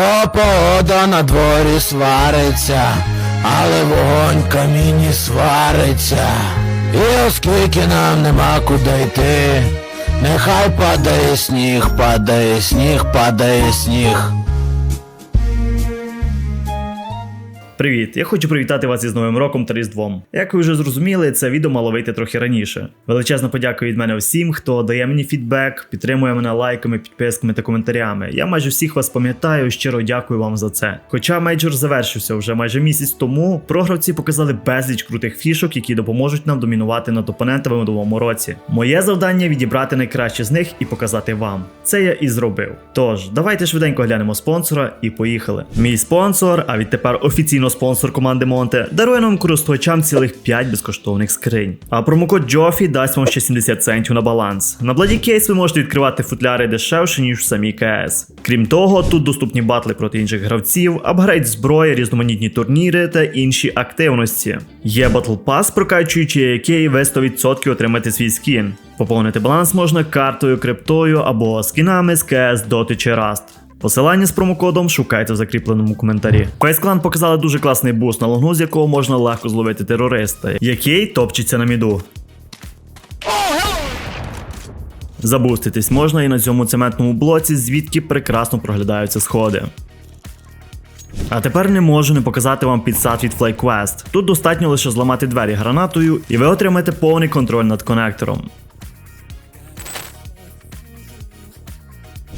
О, погода на дворі свариться, але вогонь в каміні свариться. І оскільки нам нема куди йти, нехай падає сніг, падає сніг, падає сніг. Привіт! Я хочу привітати вас із Новим роком та Різдвом. Як ви вже зрозуміли, це відео мало вийти трохи раніше. Величезна подяка від мене всім, хто дає мені фідбек, підтримує мене лайками, підписками та коментарями. Я майже всіх вас пам'ятаю, щиро дякую вам за це. Хоча мейджор завершився вже майже місяць тому, програвці показали безліч крутих фішок, які допоможуть нам домінувати над опонентами у новому році. Моє завдання відібрати найкраще з них і показати вам. Це я і зробив. Тож, давайте швиденько глянемо спонсора і поїхали. Мій спонсор, а відтепер офіційно спонсор команди Монте, дарує нам користувачам цілих 5 безкоштовних скринь. А промокод Джофі дасть вам ще 70 центів на баланс. На Bloody Case ви можете відкривати футляри дешевше, ніж в самій КС. Крім того, тут доступні батли проти інших гравців, апгрейд зброї, різноманітні турніри та інші активності. Є Battle Pass, прокачуючи який ви 100% отримаєте свій скін. Поповнити баланс можна картою, криптою або скінами з КС, Доти чи Rust. Посилання з промокодом шукайте в закріпленому коментарі. Face Clan показали дуже класний буст, на логну з якого можна легко зловити терориста, який топчеться на міду. Забуститись можна і на цьому цементному блоці, звідки прекрасно проглядаються сходи. А тепер не можу не показати вам підсад від FlyQuest. Тут достатньо лише зламати двері гранатою, і ви отримаєте повний контроль над конектором.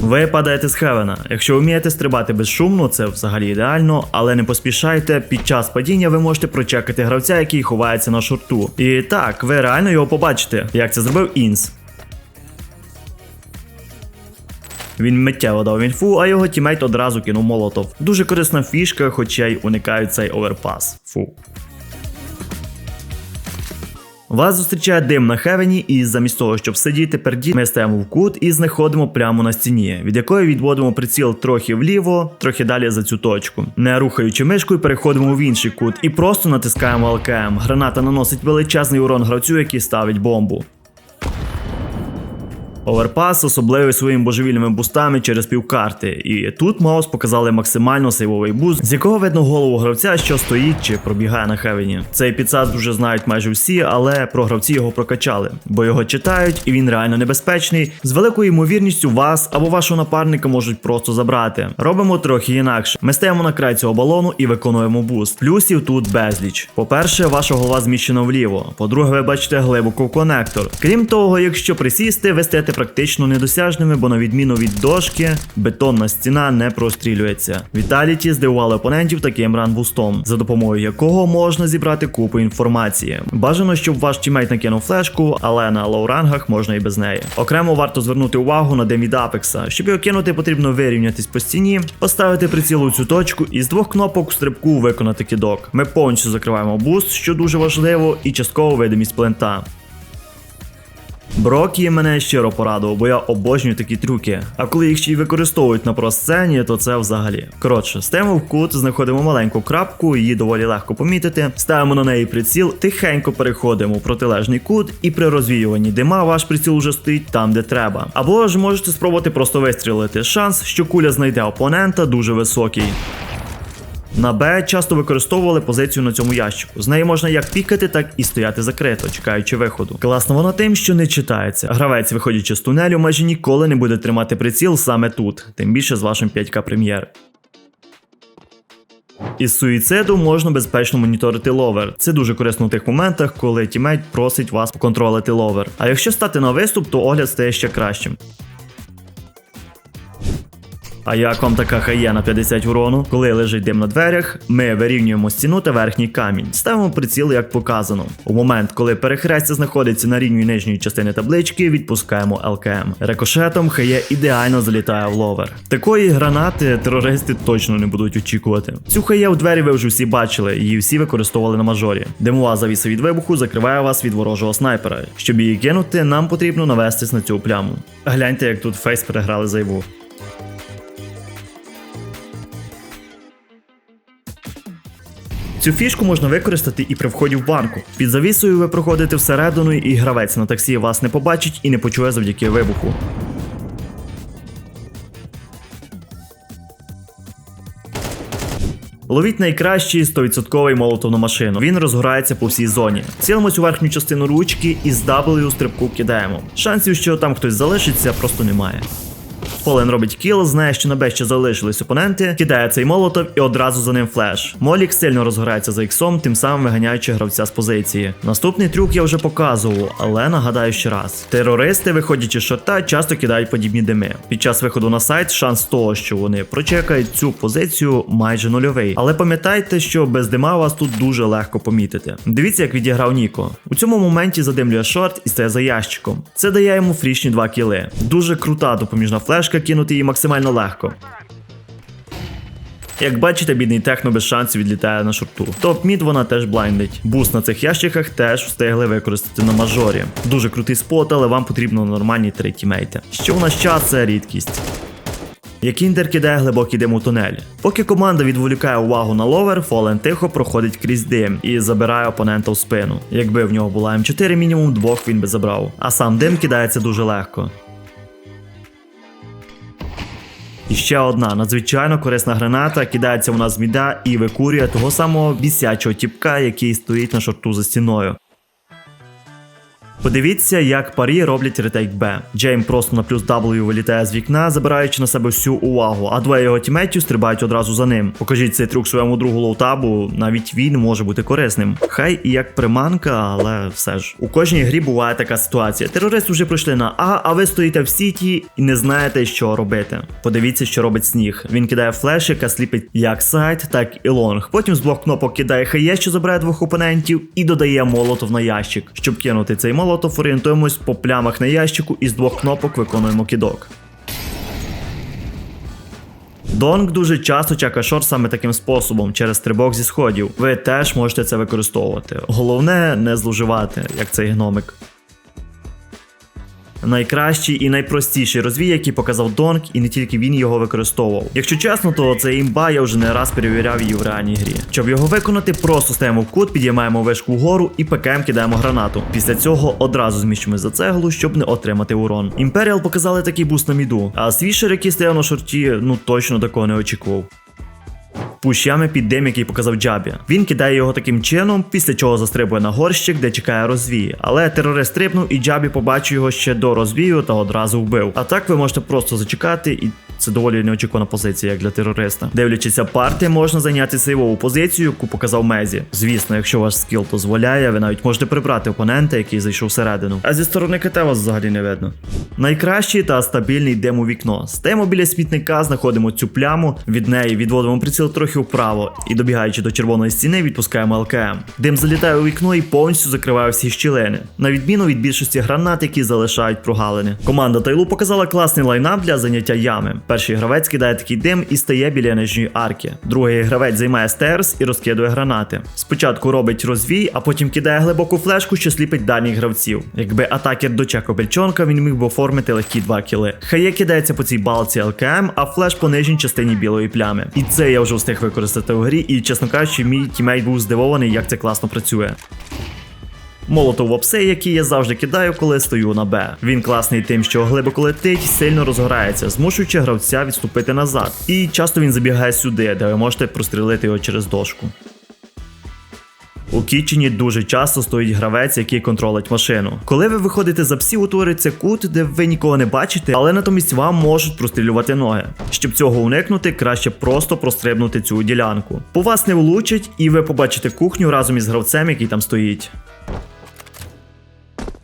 Ви падаєте з Хевена. Якщо вмієте стрибати безшумно, це взагалі ідеально, але не поспішайте. Під час падіння ви можете прочекати гравця, який ховається на шорту. І так, ви реально його побачите, як це зробив Інс. Він миттєво дав інфу, а його тімейт одразу кинув молотов. Дуже корисна фішка, хоча й уникають цей оверпас. Фу. Вас зустрічає дим на хевені, і замість того, щоб сидіти перді, ми стаємо в кут і знаходимо прямо на стіні, від якої відводимо приціл трохи вліво, трохи далі за цю точку. Не рухаючи мишкою, переходимо в інший кут і просто натискаємо ЛКМ. Граната наносить величезний урон гравцю, який ставить бомбу. Оверпас особливий своїми божевільними бустами через півкарти, і тут Маус показали максимально сейвовий буст, з якого видно голову гравця, що стоїть чи пробігає на хевені. Цей підсад дуже знають майже всі, але про гравці його прокачали, бо його читають, і він реально небезпечний. З великою ймовірністю вас або вашого напарника можуть просто забрати. Робимо трохи інакше. Ми стаємо на край цього балону і виконуємо буст. Плюсів тут безліч. По-перше, ваша голова зміщена вліво. По-друге, ви бачите глибоко в конектор. Крім того, якщо присісти, ви стаєте практично недосяжними, бо на відміну від дошки, бетонна стіна не прострілюється. Віталіті здивували опонентів таким ранбустом, за допомогою якого можна зібрати купу інформації. Бажано, щоб ваш тімейт накинув флешку, але на лоурангах можна і без неї. Окремо варто звернути увагу на дим Апекса. Щоб його кинути, потрібно вирівнятись по стіні, поставити приціл у цю точку і з двох кнопок в стрибку виконати кидок. Ми повністю закриваємо буст, що дуже важливо, і частково видимість плента. Брокі мене щиро порадував, бо я обожнюю такі трюки. А коли їх ще й використовують на просцені, то це взагалі. Коротше, стаємо в кут, знаходимо маленьку крапку, її доволі легко помітити. Ставимо на неї приціл, тихенько переходимо в протилежний кут, і при розвіюванні дима ваш приціл уже стоїть там, де треба. Або ж можете спробувати просто вистрілити. Шанс, що куля знайде опонента, дуже високий. На Б часто використовували позицію на цьому ящику. З неї можна як пікати, так і стояти закрито, чекаючи виходу. Класно воно тим, що не читається. Гравець, виходячи з тунелю, майже ніколи не буде тримати приціл саме тут, тим більше з вашим 5К прем'єр. Із суїциду можна безпечно моніторити ловер. Це дуже корисно у тих моментах, коли тімейт просить вас поконтролити ловер. А якщо стати на виступ, то огляд стає ще кращим. А як вам така хає на 50 урону? Коли лежить дим на дверях, ми вирівнюємо стіну та верхній камінь. Ставимо приціл, як показано. У момент, коли перехрестя знаходиться на рівні нижньої частини таблички, відпускаємо ЛКМ. Рикошетом хає ідеально залітає в ловер. Такої гранати терористи точно не будуть очікувати. Цю хає в двері ви вже всі бачили, її всі використовували на мажорі. Димова завіса від вибуху закриває вас від ворожого снайпера. Щоб її кинути, нам потрібно навестись на цю пляму. Гляньте, як тут фейс переграли зайву. Цю фішку можна використати і при вході в банку. Під завісою ви проходите всередину, і гравець на таксі вас не побачить і не почує завдяки вибуху. Ловіть найкращий 100% молотов на машину. Він розгорається по всій зоні. Цілимось у верхню частину ручки і з W стрибку кидаємо. Шансів, що там хтось залишиться, просто немає. Фолен робить кіл, знає, що на Б залишились опоненти, кидає цей молотов і одразу за ним флеш. Молік сильно розгорається за іксом, тим самим виганяючи гравця з позиції. Наступний трюк я вже показував, але нагадаю ще раз: терористи, виходячи з шорта, часто кидають подібні дими. Під час виходу на сайт шанс того, що вони прочекають цю позицію, майже нульовий. Але пам'ятайте, що без дима вас тут дуже легко помітити. Дивіться, як відіграв Ніко. У цьому моменті задимлює шорт і стає за ящиком. Це дає йому фрішні 2 кіли. Дуже крута допоміжна флешка, кинути її максимально легко. Як бачите, бідний техно без шансів відлітає на шорту. Топ мід вона теж блайндить. Буст на цих ящиках теж встигли використати на мажорі. Дуже крутий спот, але вам потрібно нормальні три тімейти. Що в наш час це рідкість. Як Інтер кидає глибокий дим у тунелі. Поки команда відволікає увагу на ловер, Фолен тихо проходить крізь дим і забирає опонента в спину. Якби в нього була М4, мінімум двох він би забрав. А сам дим кидається дуже легко. І ще одна надзвичайно корисна граната кидається вона з міда і викурює того самого бісячого тіпка, який стоїть на шорту за стіною. Подивіться, як парі роблять ретейк Б. Джейм просто на плюс W вилітає з вікна, забираючи на себе всю увагу, а двоє його тіметів стрибають одразу за ним. Покажіть цей трюк своєму другу лоутабу, навіть він може бути корисним. Хай і як приманка, але все ж. У кожній грі буває така ситуація. Терористи вже прийшли на А, а ви стоїте в сіті і не знаєте, що робити. Подивіться, що робить сніг. Він кидає флеш, яка сліпить як сайт, так і лонг. Потім з двох кнопок кидає хає, що забирає двох опонентів, і додає молотов на ящик. Щоб кинути цей молотов, орієнтуємось по плямах на ящику і з двох кнопок виконуємо кидок. Донг дуже часто чака шорт саме таким способом через стрибок зі сходів. Ви теж можете це використовувати. Головне не зловживати, як цей гномик. Найкращий і найпростіший розвій, який показав Донг, і не тільки він його використовував. Якщо чесно, то це імба я вже не раз перевіряв її в реальній грі. Щоб його виконати, просто стаємо в кут, підіймаємо вишку вгору і ПКМ кидаємо гранату. Після цього одразу зміщуємо за цеглу, щоб не отримати урон. Імперіал показали такий буст на міду, а свішер, який стояв на шорті, ну точно такого не очікував. Пущами під дим, який показав Джабі. Він кидає його таким чином, після чого застрибує на горщик, де чекає розвій. Але терорист стрибнув і Джабі побачив його ще до розвію та одразу вбив. А так ви можете просто зачекати і. Це доволі неочікувана позиція як для терориста. Дивлячися партії, можна зайняти сейвову позицію, яку показав Мезі. Звісно, якщо ваш скіл дозволяє, ви навіть можете прибрати опонента, який зайшов всередину. А зі сторони КТ вас взагалі не видно. Найкращий та стабільний дим у вікно. Стаємо біля смітника, знаходимо цю пляму, від неї відводимо приціл трохи вправо і, добігаючи до червоної стіни, відпускаємо ЛКМ. Дим залітає у вікно і повністю закриває всі щілини, на відміну від більшості гранат, які залишають прогалини. Команда Тайлу показала класний лайнап для заняття ями. Перший гравець кидає такий дим і стає біля нижньої арки. Другий гравець займає стерс і розкидує гранати. Спочатку робить розвій, а потім кидає глибоку флешку, що сліпить дальніх гравців. Якби атакер дочекав бельчонка, він міг би оформити легкі два кіли. Хає кидається по цій балці ЛКМ, а флеш по нижній частині білої плями. І це я вже встиг використати у грі, і чесно кажучи, мій тімейт був здивований, як це класно працює. Молотов в який я завжди кидаю, коли стою на Б. Він класний тим, що глибоко летить, сильно розгорається, змушуючи гравця відступити назад. І часто він забігає сюди, де ви можете прострілити його через дошку. У Кітчені дуже часто стоїть гравець, який контролить машину. Коли ви виходите за псі, утвориться кут, де ви нікого не бачите, але натомість вам можуть прострілювати ноги. Щоб цього уникнути, краще просто прострибнути цю ділянку. По вас не влучить, і ви побачите кухню разом із гравцем, який там стоїть.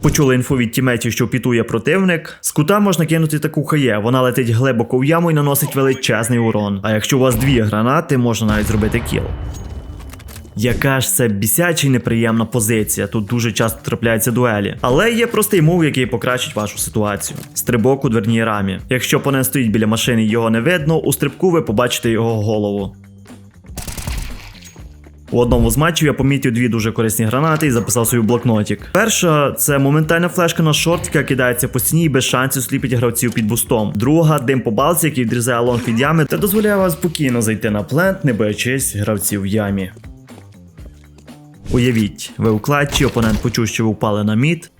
Почули інфу від тіметів, що пітує противник. З кута можна кинути таку хає, вона летить глибоко в яму і наносить величезний урон. А якщо у вас дві гранати, можна навіть зробити кіл. Яка ж це бісяча і неприємна позиція, тут дуже часто трапляються дуелі. Але є простий мув, який покращить вашу ситуацію. Стрибок у дверній рамі. Якщо опонент стоїть біля машини і його не видно, у стрибку ви побачите його голову. У одному з матчів я помітив дві дуже корисні гранати і записав свій блокнотик. Перша це моментальна флешка на шорт, яка кидається по стіні і без шансів сліпить гравців під бустом. Друга дим по балці, який відрізає лонг від ями та дозволяє вам спокійно зайти на плент, не боячись гравців в ямі. Уявіть, ви у клатчі, опонент почув, що ви впали на мід.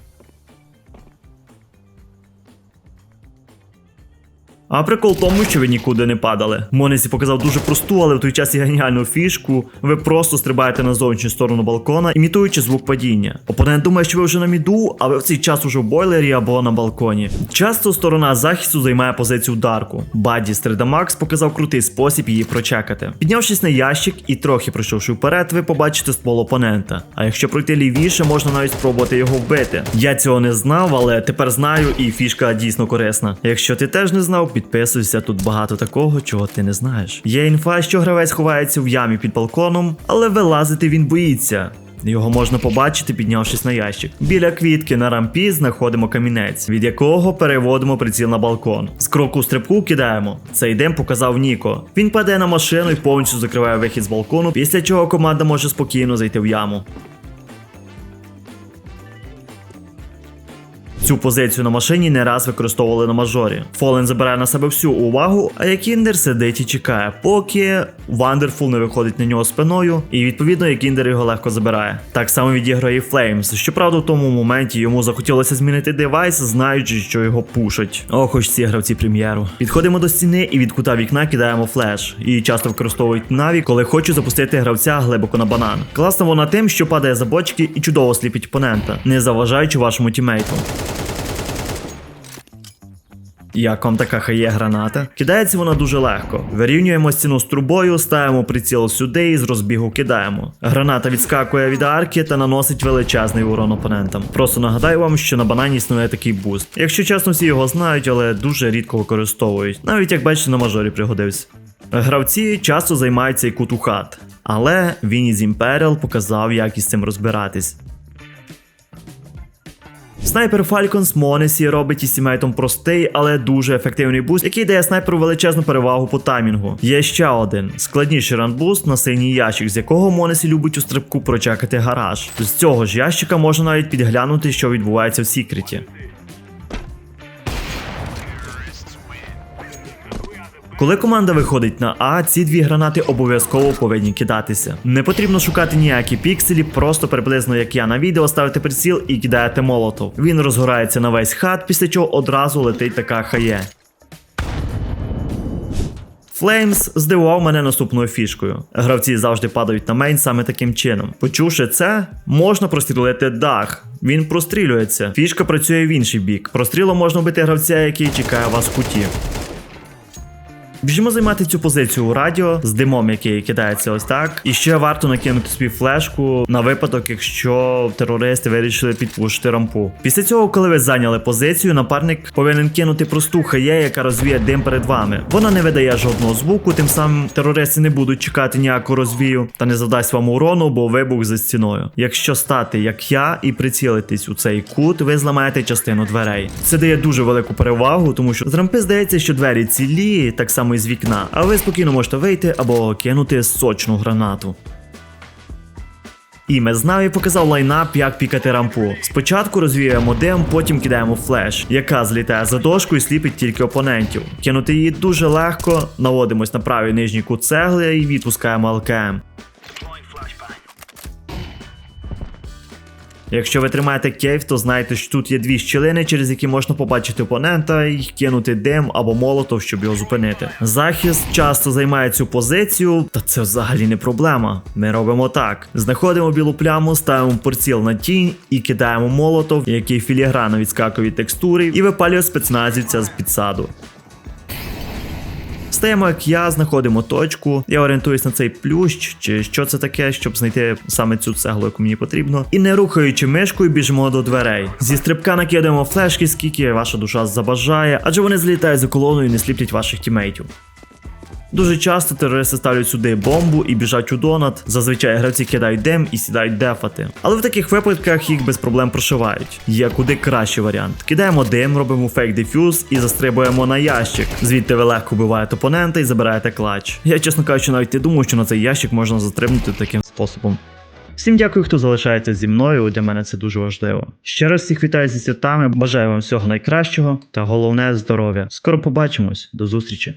А прикол в тому, що ви нікуди не падали. Монесі показав дуже просту, але в той час і геніальну фішку. Ви просто стрибаєте на зовнішню сторону балкона, імітуючи звук падіння. Опонент думає, що ви вже на міду, а ви в цей час уже в бойлері або на балконі. Часто сторона захисту займає позицію дарку. Баді з 3D Max показав крутий спосіб її прочекати. Піднявшись на ящик і трохи пройшовши вперед, ви побачите ствол опонента. А якщо пройти лівіше, можна навіть спробувати його вбити. Я цього не знав, але тепер знаю, і фішка дійсно корисна. Якщо ти теж не знав, підписуйся, тут багато такого, чого ти не знаєш. Є інфа, що гравець ховається в ямі під балконом, але вилазити він боїться. Його можна побачити, піднявшись на ящик. Біля квітки на рампі знаходимо камінець, від якого переводимо приціл на балкон. З кроку стрибку кидаємо. Цей дем показав Ніко. Він падає на машину і повністю закриває вихід з балкону, після чого команда може спокійно зайти в яму. Цю позицію на машині не раз використовували на мажорі. Фолен забирає на себе всю увагу, а Якіндер сидить і чекає, поки Вандерфул не виходить на нього спиною, і відповідно Якіндер його легко забирає. Так само відіграє Флеймс. Щоправда, в тому моменті йому захотілося змінити девайс, знаючи, що його пушать. Ох, ось ці гравці прем'єру. Підходимо до стіни і від кута вікна кидаємо флеш. Її часто використовують наві, коли хочуть запустити гравця глибоко на банан. Класна вона тим, що падає за бочки і чудово сліпить опонента, не заважаючи вашому тімейту. Як вам така хає граната? Кидається вона дуже легко. Вирівнюємо стіну з трубою, ставимо приціл сюди і з розбігу кидаємо. Граната відскакує від арки та наносить величезний урон опонентам. Просто нагадаю вам, що на банані існує такий буст. Якщо чесно, всі його знають, але дуже рідко використовують. Навіть як бачите, на мажорі пригодився. Гравці часто займають цей кут у хат, але він із Imperial показав, як із цим розбиратись. Снайпер Falcon з Монесі робить із сімейтом простий, але дуже ефективний буст, який дає снайперу величезну перевагу по таймінгу. Є ще один складніший ранбуст на синій ящик, з якого Монесі любить у стрибку прочекати гараж. З цього ж ящика можна навіть підглянути, що відбувається в секреті. Коли команда виходить на А, ці дві гранати обов'язково повинні кидатися. Не потрібно шукати ніякі пікселі, просто приблизно як я на відео ставите приціл і кидаєте молотов. Він розгорається на весь хат, після чого одразу летить така хає. Флеймс здивував мене наступною фішкою. Гравці завжди падають на мейн саме таким чином. Почувши це, можна прострілити дах. Він прострілюється. Фішка працює в інший бік. Прострілом можна вбити гравця, який чекає вас в куті. Біжимо займати цю позицію у радіо з димом, який кидається ось так. І ще варто накинути собі флешку на випадок, якщо терористи вирішили підпушити рампу. Після цього, коли ви зайняли позицію, напарник повинен кинути просту хає, яка розвіє дим перед вами. Вона не видає жодного звуку, тим самим терористи не будуть чекати ніяку розвію та не завдасть вам урону, бо вибух за стіною. Якщо стати як я і прицілитись у цей кут, ви зламаєте частину дверей. Це дає дуже велику перевагу, тому що з рампи здається, що двері цілі, так само і з вікна, а ви спокійно можете вийти або кинути сочну гранату. І Мезнаві показав лайнап, як пікати рампу. Спочатку розвіюємо дим, потім кидаємо флеш, яка злітає за дошку і сліпить тільки опонентів. Кинути її дуже легко, наводимось на правий нижній кут цегли і відпускаємо ЛКМ. Якщо ви тримаєте кейв, то знайте, що тут є дві щілини, через які можна побачити опонента і кинути дим або молотов, щоб його зупинити. Захист часто займає цю позицію, та це взагалі не проблема. Ми робимо так: знаходимо білу пляму, ставимо приціл на тінь і кидаємо молотов, який філіграно відскакує від текстури, і випалює спецназівця з підсаду. Стаємо як я, знаходимо точку. Я орієнтуюсь на цей плющ, чи що це таке, щоб знайти саме цю цеглу, яку мені потрібно. І не рухаючи мишкою, біжимо до дверей. Зі стрибка накидаємо флешки, скільки ваша душа забажає, адже вони злітають за колоною і не сліплять ваших тімейтів. Дуже часто терористи ставлять сюди бомбу і біжать у донат. Зазвичай гравці кидають дем і сідають дефати. Але в таких випадках їх без проблем прошивають. Є куди кращий варіант. Кидаємо дим, робимо фейк дефюз і застрибуємо на ящик. Звідти ви легко вбиваєте опонента і забираєте клач. Я, чесно кажучи, навіть не думав, що на цей ящик можна застрибнути таким способом. Всім дякую, хто залишається зі мною. Для мене це дуже важливо. Ще раз всіх вітаю зі святами. Бажаю вам всього найкращого та головне здоров'я. Скоро побачимось. До зустрічі.